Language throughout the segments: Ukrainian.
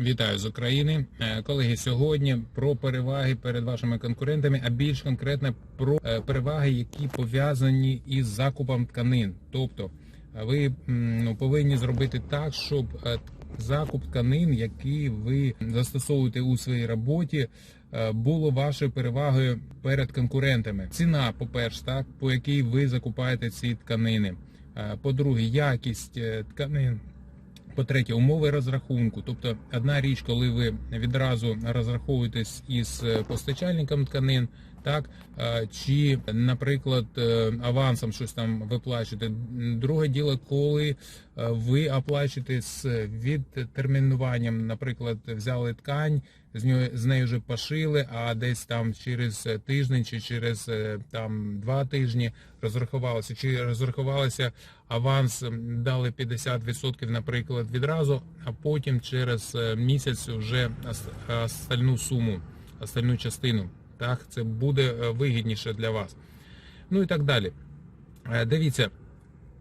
Вітаю з України, Е, колеги. Сьогодні про переваги перед вашими конкурентами, а більш конкретно про е, переваги, які пов'язані із закупом тканин. Тобто, е, ви ну, повинні зробити так, щоб закуп тканин, які ви застосовуєте у своїй роботі, було вашою перевагою перед конкурентами. Ціна, по-перше, так по якій ви закупаєте ці тканини. Е, По-друге, якість тканин. По-третє, умови розрахунку. Тобто, одна річ, коли ви відразу розраховуєтесь із е, постачальником тканин, так чи, наприклад, е, авансом щось там виплачуєте. Друге діло, коли е, ви оплачуєте з відтермінуванням, наприклад, взяли ткань, з нею з нею вже пошили, а десь там через тиждень чи через е, там два тижні розрахувалися, чи розрахувалися аванс дали 50%, наприклад, відразу, а потім через місяць вже остальну суму, остальну частину. Так, це буде е, вигідніше для вас. Ну і так далі. Е, Дивіться,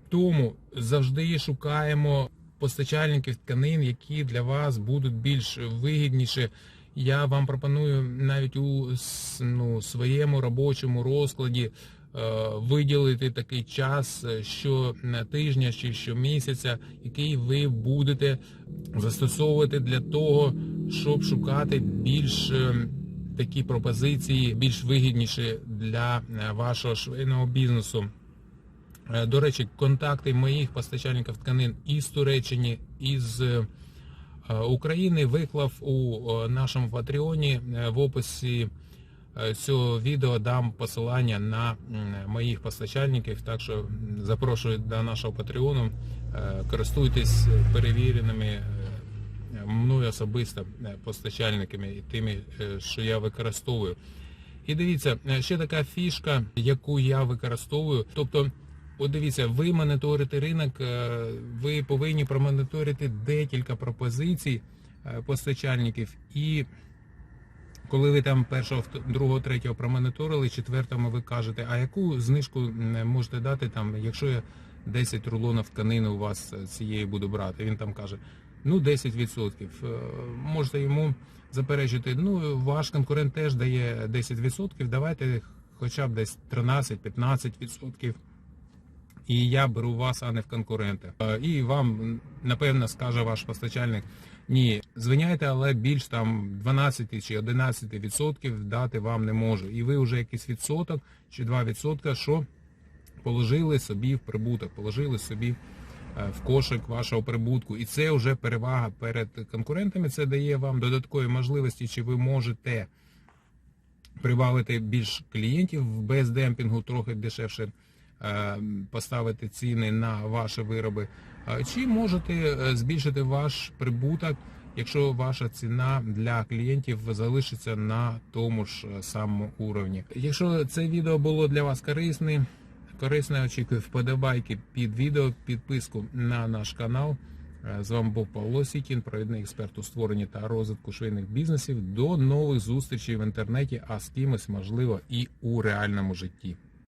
тому завжди шукаємо постачальників тканин, які для вас будуть більш вигідніші. Я вам пропоную навіть у ну, своєму робочому розкладі е, виділити такий час що тижня чи щомісяця, який ви будете застосовувати для того, щоб шукати більш е, такі пропозиції, більш вигідніші для е, вашого швейного бізнесу. Е, До речі, контакти моїх постачальників тканин із Туреччини, із е, України виклав у нашому Патреоні в описі цього відео дам посилання на моїх постачальників. Так що запрошую до нашого Патреону. Користуйтесь перевіреними мною особисто е, постачальниками і тими, е, що я використовую. І дивіться, е, ще така фішка, яку я використовую. Тобто, от дивіться, ви моніторите ринок, ви повинні промоніторити декілька пропозицій постачальників. І коли ви там першого, другого, третього промоніторили, четвертому ви кажете, а яку знижку можете дати там, якщо я 10 рулонів тканини у вас цієї буду брати? Він там каже, ну 10%. Е, Можете йому заперечити, ну ваш конкурент теж дає 10%, давайте хоча б десь 13-15%. І я беру вас, а не в конкурента. Е, І вам напевно скаже ваш постачальник: ні, звиняйте, але більш там 12 чи 11 відсотків дати вам не можу. І ви вже якийсь відсоток чи 2 відсотка, що положили собі в прибуток, положили собі в кошик вашого прибутку. І це вже перевага перед конкурентами. Це дає вам додаткові можливості, чи ви можете привалити більш клієнтів без демпінгу, трохи дешевше е, поставити ціни на ваші вироби, Е, чи можете е, збільшити ваш прибуток, якщо ваша ціна для клієнтів залишиться на тому ж е, самому уровні. Якщо це відео було для вас корисне, корисне, очікую вподобайки під відео, підписку на наш канал. Е, З вами був Павло Сікін, провідний експерт у створенні та розвитку швейних бізнесів. До нових зустрічей в інтернеті, а з кимось можливо і у реальному житті.